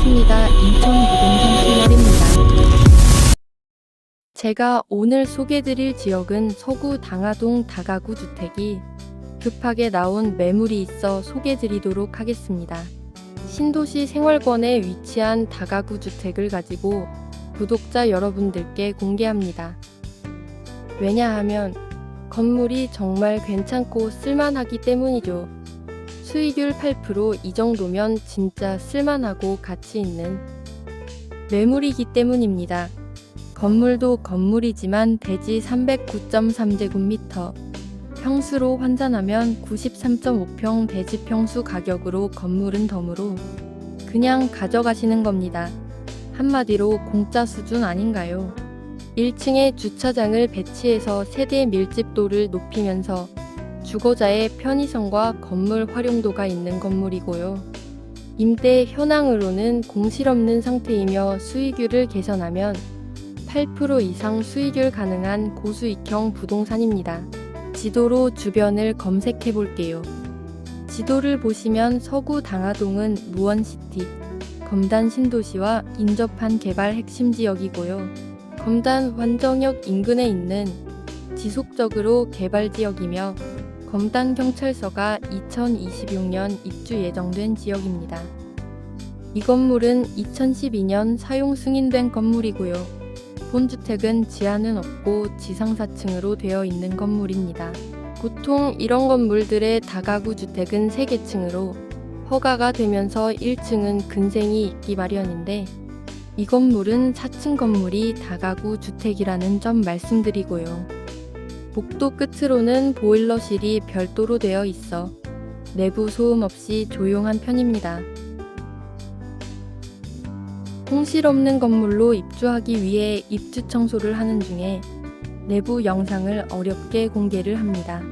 반갑습니다. 인천 부동산 채널입니다. 제가 오늘 소개드릴 지역은 서구 당하동 다가구 주택이 급하게 나온 매물이 있어 소개드리도록 하겠습니다. 신도시 생활권에 위치한 다가구 주택을 가지고 구독자 여러분들께 공개합니다. 왜냐하면 건물이 정말 괜찮고 쓸만하기 때문이죠. 수익률 8%이 정도면 진짜 쓸만하고 가치 있는 매물이기 때문입니다. 건물도 건물이지만 대지 309.3제곱미터, 평수로 환산하면 93.5평 대지 평수 가격으로 건물은 덤으로 그냥 가져가시는 겁니다. 한마디로 공짜 수준 아닌가요? 1층에 주차장을 배치해서 세대 밀집도를 높이면서 주거자의 편의성과 건물 활용도가 있는 건물이고요. 임대 현황으로는 공실 없는 상태이며 수익률을 개선하면 8% 이상 수익률 가능한 고수익형 부동산입니다. 지도로 주변을 검색해 볼게요. 지도를 보시면 서구 당하동은 무원시티, 검단 신도시와 인접한 개발 핵심 지역이고요. 검단 환정역 인근에 있는 지속적으로 개발 지역이며 검단 경찰서가 2026년 입주 예정된 지역입니다. 이 건물은 2012년 사용 승인된 건물이고요. 본주택은 지하는 없고 지상 4층으로 되어 있는 건물입니다. 보통 이런 건물들의 다가구 주택은 3개층으로 허가가 되면서 1층은 근생이 있기 마련인데 이 건물은 4층 건물이 다가구 주택이라는 점 말씀드리고요. 복도 끝으로는 보일러실이 별도로 되어 있어 내부 소음 없이 조용한 편입니다. 홍실 없는 건물로 입주하기 위해 입주 청소를 하는 중에 내부 영상을 어렵게 공개를 합니다.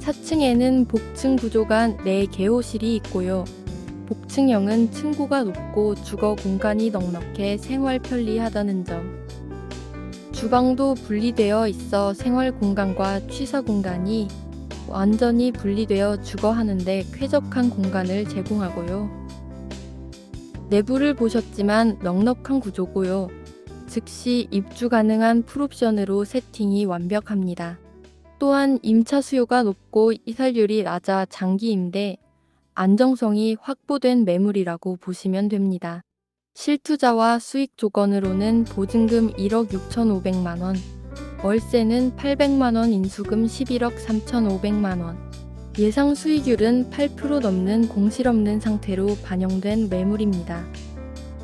4층에는 복층 구조가 4개호실이 있고요. 복층형은 층고가 높고 주거 공간이 넉넉해 생활 편리하다는 점. 주방도 분리되어 있어 생활 공간과 취사 공간이 완전히 분리되어 주거하는데 쾌적한 공간을 제공하고요. 내부를 보셨지만 넉넉한 구조고요. 즉시 입주 가능한 풀옵션으로 세팅이 완벽합니다. 또한 임차 수요가 높고 이살률이 낮아 장기 임대, 안정성이 확보된 매물이라고 보시면 됩니다. 실투자와 수익 조건으로는 보증금 1억 6,500만 원, 월세는 800만 원, 인수금 11억 3,500만 원. 예상 수익률은 8% 넘는 공실 없는 상태로 반영된 매물입니다.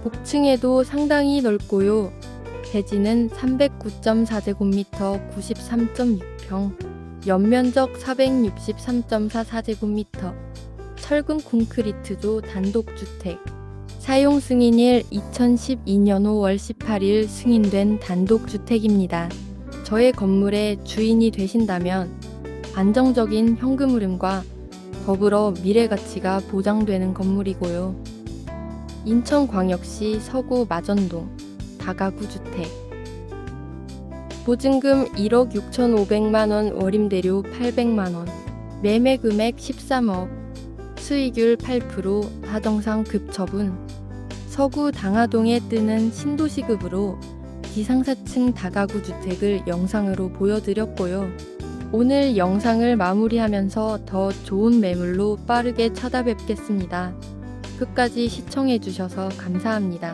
복층에도 상당히 넓고요. 대지는 309.4제곱미터 93.6평, 연면적 463.44제곱미터, 철근 콘크리트조 단독주택, 사용 승인일 2012년 5월 18일 승인된 단독주택입니다. 저의 건물의 주인이 되신다면 안정적인 현금 흐름과 더불어 미래 가치가 보장되는 건물이고요. 인천광역시 서구 마전동 다가구 주택 보증금 1억 6,500만 원, 월임대료 800만 원, 매매 금액 13억, 수익률 8%, 하정상 급처분. 서구 당하동에 뜨는 신도시급으로 기상사층 다가구 주택을 영상으로 보여드렸고요. 오늘 영상을 마무리하면서 더 좋은 매물로 빠르게 찾아뵙겠습니다. 끝까지 시청해주셔서 감사합니다.